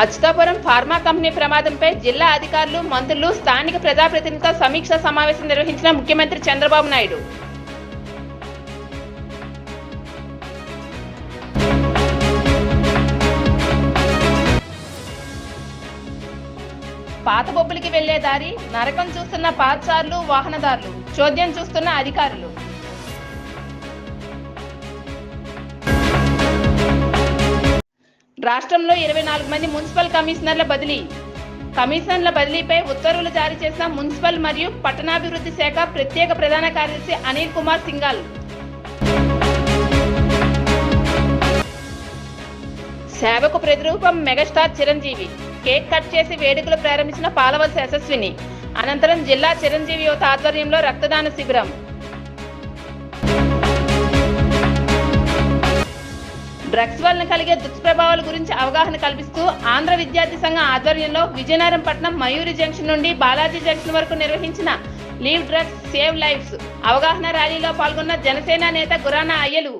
Atchutapuram pharma company ప్రమాదంపై జిల్లా అధికారులు మంత్రులు స్థానిక ప్రజాప్రతినిధులతో సమీక్ష సమావేశం నిర్వహించిన ముఖ్యమంత్రి చంద్రబాబు నాయుడు. పాత బొబ్బులకి వెళ్ళే దారి నరకం చూస్తున్న పాదచారులు వాహనదారులు చోద్యం చూస్తున్న అధికారులు. రాష్ట్రంలో ఇరవై నాలుగు మంది మున్సిపల్ కమిషనర్ల బదిలీ. కమిషనర్ల బదిలీపై ఉత్తర్వులు జారీ చేసిన మున్సిపల్ మరియు పట్టణాభివృద్ధి శాఖ ప్రత్యేక ప్రధాన కార్యదర్శి అనిల్ కుమార్ సింగాల్ సేవకు ప్రతిరూపం మెగాస్టార్ చిరంజీవి. కేక్ కట్ చేసి వేడుకలు ప్రారంభించిన పాలవలస యశస్విని అనంతరం జిల్లా చిరంజీవి యువత ఆధ్వర్యంలో రక్తదాన శిబిరం. డ్రగ్స్ వలన కలిగే దుష్ప్రభావాల గురించి అవగాహన కల్పిస్తూ ఆంధ్ర విద్యార్థి సంఘం ఆధ్వర్యంలో విజయనగరం పట్నం మయూరి జంక్షన్ నుండి బాలాజీ జంక్షన్ వరకు నిర్వహించిన లీవ్ డ్రగ్స్ సేవ్ లైఫ్స్ అవగాహన ర్యాలీలో పాల్గొన్న జనసేన నేత గురానా అయ్యలు.